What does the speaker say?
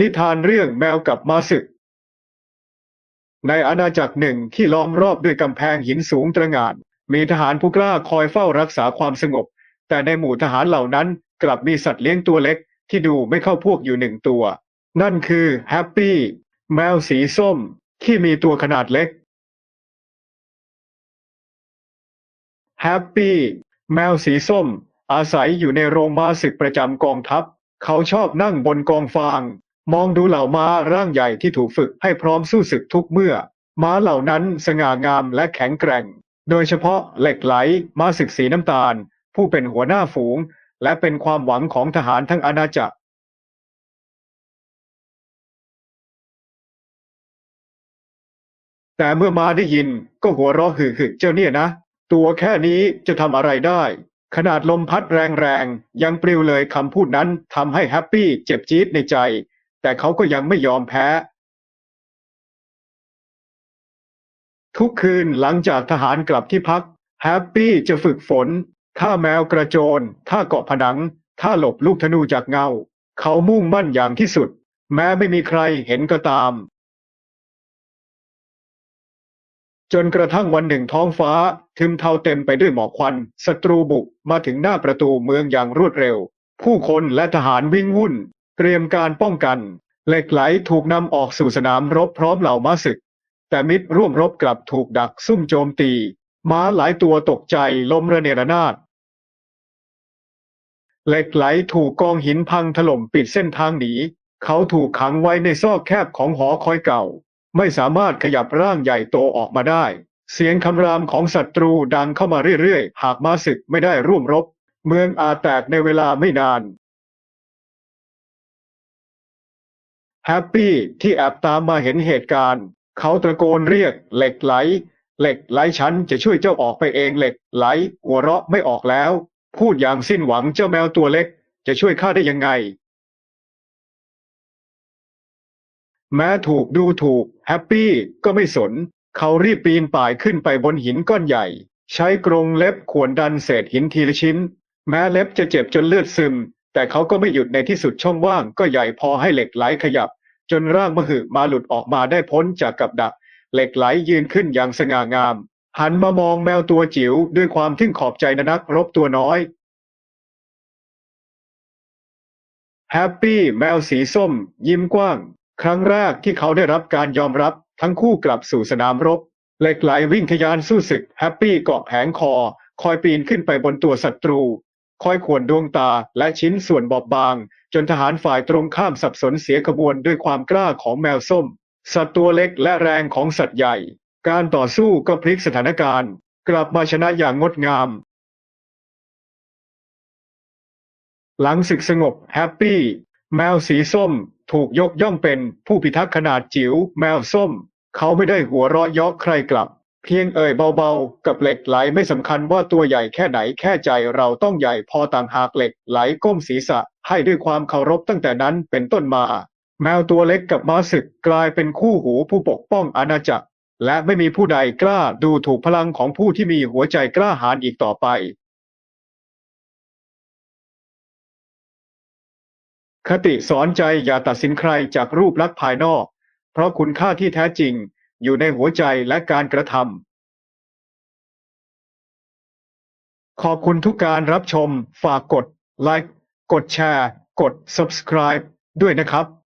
นิทานเรื่องแมวกับม้าศึก ในอาณาจักรหนึ่งที่ล้อมรอบด้วยกำแพงหินสูงตระหง่าน มีทหารผู้กล้าคอยเฝ้ารักษาความสงบ แต่ในหมู่ทหารเหล่านั้นกลับมีสัตว์เลี้ยงตัวเล็ก ที่ดูไม่เข้าพวกอยู่หนึ่งตัว นั่นคือแฮปปี้แมวสีส้ม ที่มีตัวขนาดเล็กแฮปปี้แมวสีส้ม อาศัยอยู่ในโรงม้าศึกประจำกองทัพ เขาชอบนั่งบนกองฟาง มองดูเหล่าม้าร่างใหญ่ที่ถูกฝึกให้พร้อมสู้ศึกทุกเมื่อ ม้าเหล่านั้นสง่างามและแข็งแกร่ง โดยเฉพาะเหล็กไหล ม้าศึกสีน้ำตาล ผู้เป็นหัวหน้าฝูง และเป็นความหวังของทหารทั้งอาณาจักรแต่เมื่อมาได้ยินก็หัวเราะหึ่ๆเจ้าเนี่ยนะ ตัวแค่นี้จะทำอะไรได้ ขนาดลมพัดแรงๆ ยังปลิวเลยคำพูดนั้นทำให้แฮปปี้เจ็บจี๊ดในใจ แต่เขาก็ยังไม่ยอมแพ้ ทุกคืนหลังจากทหารกลับที่พัก แฮปปี้จะฝึกฝน ท่าแมวกระโจน ท่าเกาะผนัง ท่าหลบลูกธนูจากเงา เขามุ่งมั่นอย่างที่สุด แม้ไม่มีใครเห็นก็ตาม จนกระทั่งวันหนึ่งท้องฟ้าทึมเทาเต็มไปด้วยหมอกควันศัตรูบุกมาถึงหน้าประตูเมืองอย่างรวดเร็ว ผู้คนและทหารวิ่งวุ่น เตรียมการป้องกัน เหล็กไหลถูกนำออกสู่สนามรบพร้อมเหล่าม้าศึก แต่มิตรร่วมรบกลับถูกดักซุ่มโจมตี ม้าหลายตัวตกใจล้มระเนระนาดเหล็กไหลถูกกองหินพังถล่มปิดเส้นทางหนีเขาถูกขังไว้ในซอกแคบของหอคอยเก่า ไม่สามารถขยับร่างใหญ่โตออกมาได้ เสียงคำรามของศัตรูดังเข้ามาเรื่อยๆ หากม้าศึกไม่ได้ร่วมรบ เมืองอาจแตกในเวลาไม่นาน แฮปปี้ที่แอบตามมาเห็นเหตุการณ์ เขาตะโกนเรียกเหล็กไหล เหล็กไหลฉันจะช่วยเจ้าออกไปเองเหล็กไหลหัวเราะไม่ออกแล้ว พูดอย่างสิ้นหวังเจ้าแมวตัวเล็ก จะช่วยข้าได้ยังไง แม้ถูกดูถูกแฮปปี้ก็ไม่สน เขารีบปีนป่ายขึ้นไปบนหินก้อนใหญ่ ใช้กรงเล็บข่วนดันเศษหินทีละชิ้น แม้เล็บจะเจ็บจนเลือดซึม แต่เขาก็ไม่หยุดในที่สุดช่องว่างก็ใหญ่พอให้เหล็กไหลขยับ จนร่างมหึมาหลุดออกมาได้พ้นจากกับดัก เหล็กไหลยืนขึ้นอย่างสง่างาม หันมามองแมวตัวจิ๋วด้วยความทึ่งขอบใจนักรบตัวน้อยแฮปปี้แมวสีส้ม ยิ้มกว้าง ครั้งแรกที่เขาได้รับการยอมรับทั้งคู่กลับสู่สนามรบเหล็กไหลวิ่งทยานสู้ศึกแฮปปี้เกาะแผงคอ คอยปีนขึ้นไปบนตัวศัตรู คอยข่วนดวงตาและชิ้นส่วนบอบบาง จนทหารฝ่ายตรงข้ามสับสนเสียขบวนด้วยความกล้าของแมวส้ม สัตว์ตัวเล็กและแรงของสัตว์ใหญ่ การต่อสู้ก็พลิกสถานการณ์ กลับมาชนะอย่างงดงาม หลังศึกสงบแฮปปี้ แมวสีส้มถูกยกย่องเป็นผู้พิทักษ์ขนาดจิ๋วแมวส้ม เขาไม่ได้หัวเราะเยาะใครกลับ เพียงเอ่ยเบา ๆ กับเหล็กไหลไม่สำคัญว่าตัวใหญ่แค่ไหนแค่ใจเราต้องใหญ่พอต่างหากเหล็กไหลก้มศีรษะให้ด้วยความเคารพตั้งแต่นั้นเป็นต้นมา แมวตัวเล็กกับม้าศึกกลายเป็นคู่หูผู้ปกป้องอาณาจักร และไม่มีผู้ใดกล้าดูถูกพลังของผู้ที่มีหัวใจกล้าหาญอีกต่อไปคติสอนใจอย่าตัดสินใครจากรูปลักษณ์ภายนอก เพราะคุณค่าที่แท้จริง อยู่ในหัวใจและการกระทำ ขอบคุณทุกการรับชม ฝากกดไลค์ กดแชร์ กด subscribe ด้วยนะครับ